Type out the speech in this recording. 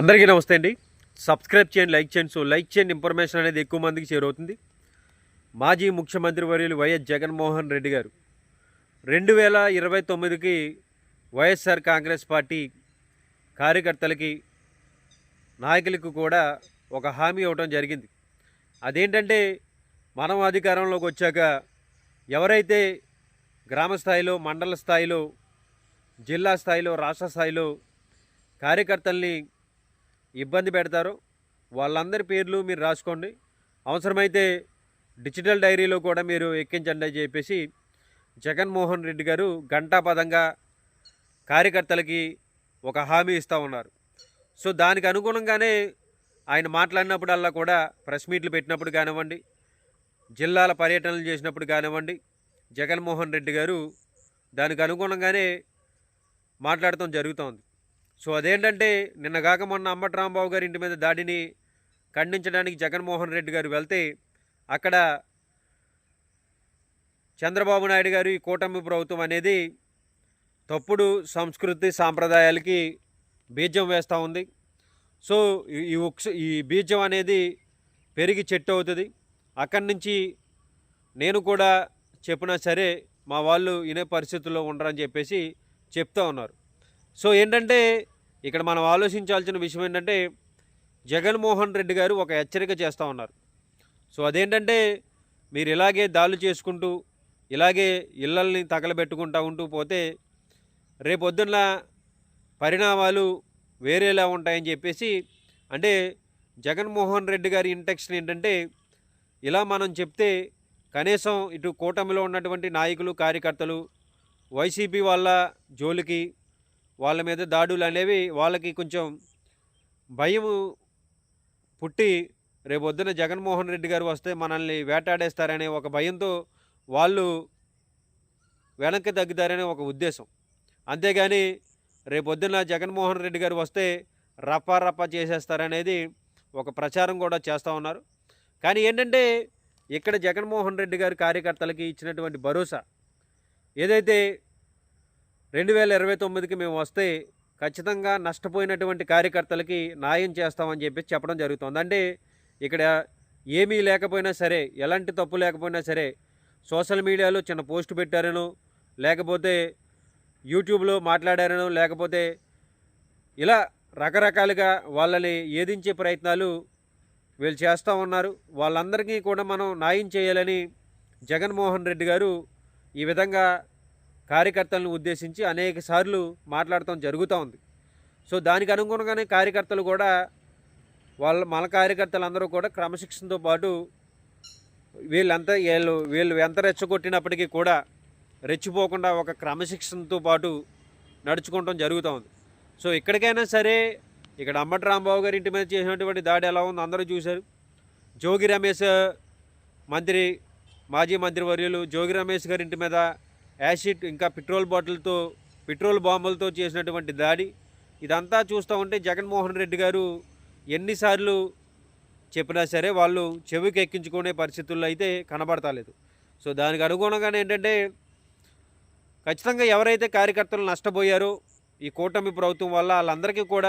అందరికీ నమస్తే అండి. సబ్స్క్రైబ్ చేయండి లైక్ చేయండి. సో లైక్ చేయండి ఇన్ఫర్మేషన్ అనేది ఎక్కువ మందికి చేరవుతుంది మాజీ ముఖ్యమంత్రి వర్యులు వైఎస్ జగన్మోహన్ రెడ్డి గారు రెండు వేల ఇరవై తొమ్మిదికి వైఎస్ఆర్ కాంగ్రెస్ పార్టీ కార్యకర్తలకి నాయకులకు కూడా ఒక హామీ ఇవ్వడం జరిగింది. అదేంటంటే మనం అధికారంలోకి వచ్చాక ఎవరైతే గ్రామ స్థాయిలో మండల స్థాయిలో జిల్లా స్థాయిలో రాష్ట్ర స్థాయిలో కార్యకర్తల్ని ఇబ్బంది పెడతారో. వాళ్ళందరి పేర్లు మీరు రాసుకోండి. అవసరమైతే డిజిటల్ డైరీలో కూడా మీరు ఎక్కించండి అని చెప్పేసి జగన్మోహన్ రెడ్డి గారు ఘంటాపదంగా కార్యకర్తలకి ఒక హామీ ఇస్తూ ఉన్నారు. సో దానికి అనుగుణంగానే ఆయన మాట్లాడినప్పుడల్లా కూడా ప్రెస్ మీట్లు పెట్టినప్పుడు కానివ్వండి జిల్లాల పర్యటనలు చేసినప్పుడు కానివ్వండి జగన్మోహన్ రెడ్డి గారు దానికి అనుగుణంగానే మాట్లాడటం జరుగుతోంది. సో అదేంటంటే నిన్నగాక మొన్న అంబటి రాంబాబు గారి ఇంటి మీద దాడిని ఖండించడానికి జగన్మోహన్ రెడ్డి గారు వెళ్తే అక్కడ చంద్రబాబు నాయుడు గారు ఈ కూటమి ప్రభుత్వం అనేది తప్పుడు సంస్కృతి సాంప్రదాయాలకి బీజం వేస్తూ ఉంది. సో ఈ- ఈ ఉక్స ఈ బీజం అనేది పెరిగి చెట్టు అవుతుంది. అక్కడి నుంచి నేను కూడా చెప్పినా సరే మా వాళ్ళు వినే పరిస్థితుల్లో ఉండరని చెప్పేసి చెప్తా ఉన్నారు. సో ఏంటంటే ఇక్కడ మనం ఆలోచించాల్సిన విషయం ఏంటంటే జగన్మోహన్ రెడ్డి గారు ఒక హెచ్చరిక చేస్తూ ఉన్నారు. సో అదేంటంటే మీరు ఇలాగే దాడులు చేసుకుంటూ ఇలాగే ఇళ్ళల్ని తగలబెట్టుకుంటూ ఉంటూ పోతే రేపొద్దున్న పరిణామాలు వేరేలా ఉంటాయని చెప్పేసి అంటే జగన్మోహన్ రెడ్డి గారి ఇంటెక్షన్ ఏంటంటే ఇలా మనం చెప్తే కనీసం ఇటు కూటమిలో ఉన్నటువంటి నాయకులు కార్యకర్తలు వైసీపీ వాళ్ళ జోలికి వాళ్ళ మీద దాడులు అనేవి వాళ్ళకి కొంచెం భయం పుట్టి రేపొద్దున జగన్మోహన్ రెడ్డి గారు వస్తే మనల్ని వేటాడేస్తారనే ఒక భయంతో వాళ్ళు వెనక్కి తగ్గుతారనే ఒక ఉద్దేశం. అంతేగాని రేపొద్దున జగన్మోహన్ రెడ్డి గారు వస్తే రప్పా రప్పా చేసేస్తారనేది ఒక ప్రచారం కూడా చేస్తూ ఉన్నారు. కానీ ఏంటంటే ఇక్కడ జగన్మోహన్ రెడ్డి గారి కార్యకర్తలకి ఇచ్చినటువంటి భరోసా ఏదైతే రెండు వేల ఇరవై తొమ్మిదికి మేము వస్తే ఖచ్చితంగా నష్టపోయినటువంటి కార్యకర్తలకి న్యాయం చేస్తామని చెప్పి చెప్పడం జరుగుతుంది. అంటే ఇక్కడ ఏమీ లేకపోయినా సరే ఎలాంటి తప్పు లేకపోయినా సరే సోషల్ మీడియాలో చిన్న పోస్ట్ పెట్టారనో లేకపోతే యూట్యూబ్లో మాట్లాడారనో లేకపోతే ఇలా రకరకాలుగా వాళ్ళని ఏదించే ప్రయత్నాలు వీళ్ళు చేస్తూ ఉన్నారు. వాళ్ళందరికీ కూడా మనం న్యాయం చేయాలని జగన్మోహన్ రెడ్డి గారు ఈ విధంగా కార్యకర్తలను ఉద్దేశించి అనేక సార్లు మాట్లాడటం జరుగుతూ ఉంది. సో దానికి అనుగుణంగానే కార్యకర్తలు కూడా వాళ్ళ మన కార్యకర్తలందరూ కూడా క్రమశిక్షణతో పాటు వీళ్ళంతా వీళ్ళు వీళ్ళు ఎంత రెచ్చగొట్టినప్పటికీ కూడా రెచ్చిపోకుండా ఒక క్రమశిక్షణతో పాటు నడుచుకోవటం జరుగుతూ ఉంది. సో ఎక్కడికైనా సరే ఇక్కడ అంబటి రాంబాబు గారి ఇంటి మీద చేసినటువంటి దాడి ఎలా ఉందో అందరూ చూశారు. జోగి రమేష్ మంత్రి మాజీ మంత్రివర్యులు జోగి రమేష్ గారి ఇంటి మీద యాసిడ్ ఇంకా పెట్రోల్ బాటిల్తో పెట్రోల్ బాంబులతో చేసినటువంటి దాడి. ఇదంతా చూస్తూ ఉంటే జగన్మోహన్ రెడ్డి గారు ఎన్నిసార్లు చెప్పినా సరే వాళ్ళు చెవికి ఎక్కించుకునే పరిస్థితుల్లో అయితే కనబడతలేదు సో దానికి అనుగుణంగానే ఏంటంటే ఖచ్చితంగా ఎవరైతే కార్యకర్తలు నష్టపోయారో ఈ కూటమి ప్రభుత్వం వల్ల వాళ్ళందరికీ కూడా